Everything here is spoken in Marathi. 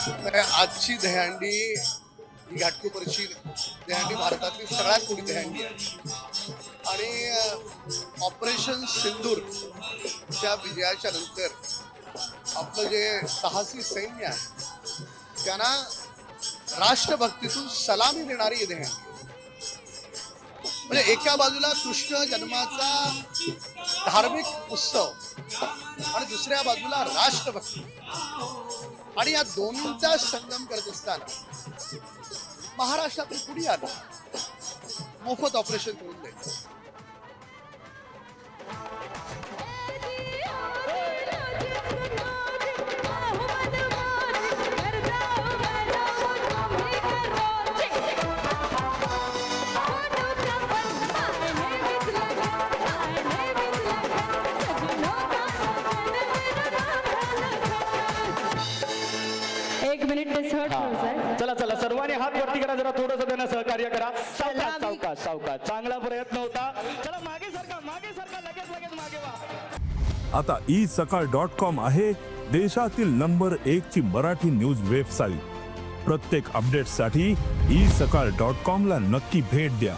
आजची दहंडी ही घाटकोपरची दहंडी भारतातली सगळ्यात मोठी दहंडी आहे. आणि ऑपरेशन सिंदूर विजयाच्या नंतर आपलं जे साहसी सैन्य आहे त्यांना राष्ट्रभक्तीतून सलामी देणारी ही दहंडी म्हणजे एका बाजूला कृष्ण जन्माचा धार्मिक उत्सव आणि दुसऱ्या बाजूला राष्ट्रभक्ती. आणि या दोन्हींचा संगम करत असताना महाराष्ट्रातील कुणी आलं? मोफत ऑपरेशन करून द्यायचं चला चला सर्वांनी हात वरती करा जरा थोडस त्यांना सहकार्य करा. सावकाश सावकाश सावकाश. चांगला प्रयत्न होता. चला मागे सरका मागे सरका लगेच लगेच मागे वा. आता ई सकाळ डॉट कॉम आहे देशातील नंबर एक ची मराठी न्यूज वेबसाईट प्रत्येक अपडेटसाठी ई सकाळ डॉट कॉम ला नक्की भेट द्या.